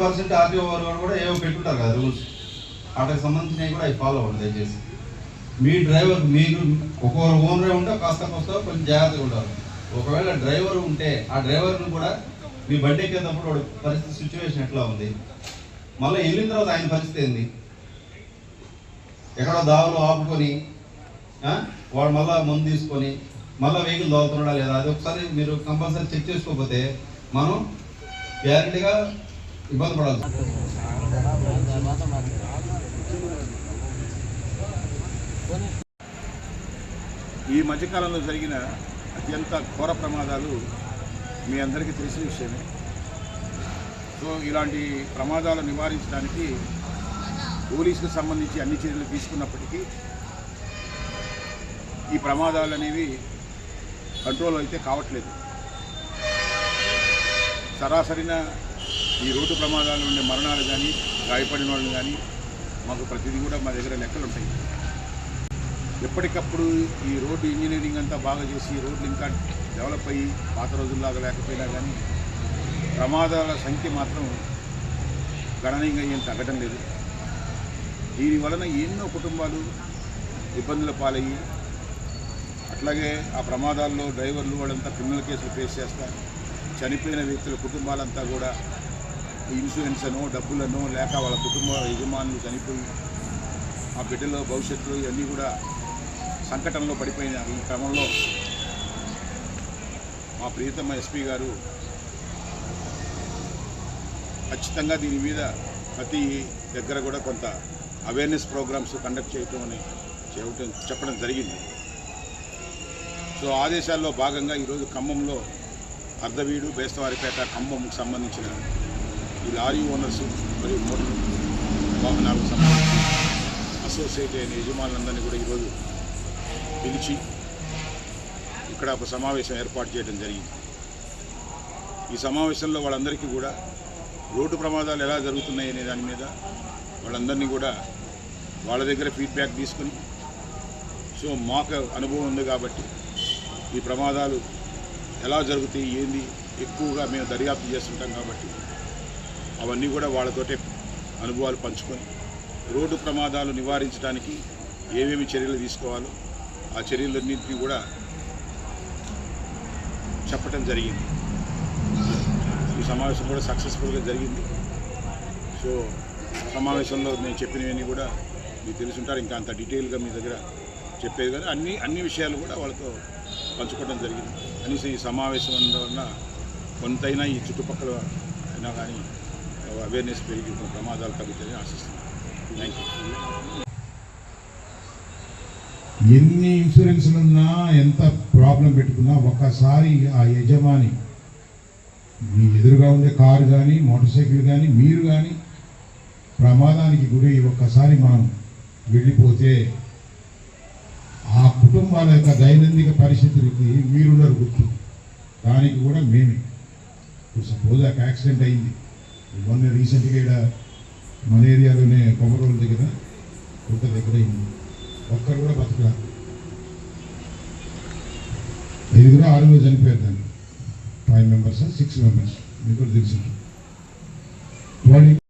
RTO వారు కూడా ఏవో పెట్టుంటారు కదా రూల్స్. వాటికి సంబంధించినవి కూడా అవి ఫాలో అవ్వండి దయచేసి. మీ డ్రైవర్ మీరు ఒక్కొక్కరు ఓనరే ఉంటే కాస్త కాస్త కొంచెం జాగ్రత్తగా ఉంటారు ఒకవేళ డ్రైవర్ ఉంటే ఆ డ్రైవర్ను కూడా మీ బండి ఎక్కేటప్పుడు వాడు పరిస్థితి సిచ్యువేషన్ ఎట్లా ఉంది? మళ్ళీ వెళ్ళిన తర్వాత ఆయన పరిస్థితి ఏంది? ఎక్కడో దావులు ఆపుకొని వాడు మళ్ళా మందు తీసుకొని మళ్ళీ వెహికల్ దోగుతున్నాడా లేదా? అది ఒకసారి మీరు కంపల్సరీ చెక్ చేసుకోకపోతే మనం గ్యారంటీగా ఇబ్బంది పడాలి ఈ మధ్యకాలంలో జరిగిన అత్యంత ఘోర ప్రమాదాలు మీ అందరికీ తెలిసిన విషయమే. సో ఇలాంటి ప్రమాదాలు నివారించడానికి పోలీసుకు సంబంధించి అన్ని చర్యలు తీసుకున్నప్పటికీ ఈ ప్రమాదాలు అనేవి కంట్రోల్ అయితే కావట్లేదు. సరాసరిన ఈ రోడ్డు ప్రమాదాలు ఉండే మరణాలు కానీ గాయపడిన వాళ్ళు కానీ మాకు ప్రతిదీ కూడా మా దగ్గర లెక్కలు ఉంటాయి ఎప్పటికప్పుడు ఈ రోడ్డు ఇంజనీరింగ్ అంతా బాగా చేసి రోడ్లు ఇంకా డెవలప్ అయ్యి పాత రోజుల్లాగా లేకపోయినా కానీ ప్రమాదాల సంఖ్య మాత్రం గణనీయంగా ఏం తగ్గడం లేదు. దీని వలన ఎన్నో కుటుంబాలు ఇబ్బందుల పాలయ్యి అట్లాగే ఆ ప్రమాదాల్లో డ్రైవర్లు వాళ్ళంతా క్రిమినల్ కేసులు ఫేస్ చేస్తారు చనిపోయిన వ్యక్తుల కుటుంబాలంతా కూడా ఇన్సూరెన్స్ అనో డబ్బులను లేక వాళ్ళ కుటుంబ యజమానులు చనిపోయి ఆ బిడ్డలో భవిష్యత్తులో ఇవన్నీ కూడా సంకటంలో పడిపోయిన ఈ క్రమంలో మా ప్రియతమ ఎస్పీ గారు ఖచ్చితంగా దీని మీద ప్రతి దగ్గర కూడా కొంత అవేర్నెస్ ప్రోగ్రామ్స్ కండక్ట్ చేయటం అని చేయటం చెప్పడం జరిగింది. సో ఆదేశాల్లో భాగంగా ఈరోజు ఖమ్మంలో అర్ధవీడు బేస్తవారిపేట ఖమ్మంకి సంబంధించిన ఈ లారీ ఓనర్స్ మరియు మోటార్ వాహనాలకు సంబంధించి అసోసియేట్ అయిన యజమానులందరినీ కూడా ఈరోజు పిలిచి ఇక్కడ ఒక సమావేశం ఏర్పాటు చేయడం జరిగింది. ఈ సమావేశంలో వాళ్ళందరికీ కూడా రోడ్డు ప్రమాదాలు ఎలా జరుగుతున్నాయి అనే దాని మీద వాళ్ళందరినీ కూడా వాళ్ళ దగ్గర ఫీడ్బ్యాక్ తీసుకుని సో మాకు అనుభవం ఉంది కాబట్టి ఈ ప్రమాదాలు ఎలా జరుగుతాయి ఏంది ఎక్కువగా మేము దర్యాప్తు చేస్తుంటాం కాబట్టి అవన్నీ కూడా వాళ్ళతోటే అనుభవాలు పంచుకొని రోడ్డు ప్రమాదాలు నివారించడానికి ఏమేమి చర్యలు తీసుకోవాలో ఆ చర్యలన్నింటినీ కూడా చెప్పటం జరిగింది. ఈ సమావేశం కూడా సక్సెస్ఫుల్గా జరిగింది. సో సమావేశంలో నేను చెప్పినవన్నీ కూడా మీకు తెలుసుంటారు. ఇంకా అంత డీటెయిల్గా మీ దగ్గర చెప్పేది కానీ అన్ని అన్ని విషయాలు కూడా వాళ్ళతో పంచుకోవడం జరిగింది. కనీసం ఈ సమావేశం వల్ల కొంతైనా ఈ చుట్టుపక్కల అయినా కానీ అవేర్నెస్ పెరిగి ప్రమాదాలు తగ్గుతాయని ఆశిస్తున్నాను థ్యాంక్ యూ ఎన్ని ఇన్సూరెన్స్లు ఉన్నా ఎంత ప్రాబ్లం పెట్టుకున్నా ఒక్కసారి ఆ యజమాని మీ ఎదురుగా ఉండే కారు కానీ మోటార్ సైకిల్ కానీ మీరు కానీ ప్రమాదానికి గురై ఒక్కసారి మనం వెళ్ళిపోతే ఆ కుటుంబాల యొక్క దైనందిక పరిస్థితులకి మీరున్నారు గుర్తు. దానికి కూడా మేమే. సపోజ్ ఆ యాక్సిడెంట్ అయింది. మొన్న రీసెంట్గా ఇక్కడ మన ఏరియాలోనే కొమరోలు దగ్గర కొత్త దగ్గర అయింది. ఒక్కరు కూడా బతకలా. ఐదుగురు ఆరుగురు చనిపోయారు దాన్ని. ఫైవ్ మెంబర్స్ సిక్స్ మెంబర్స్ మీకు తెలిసింది. తెలిసి వాడి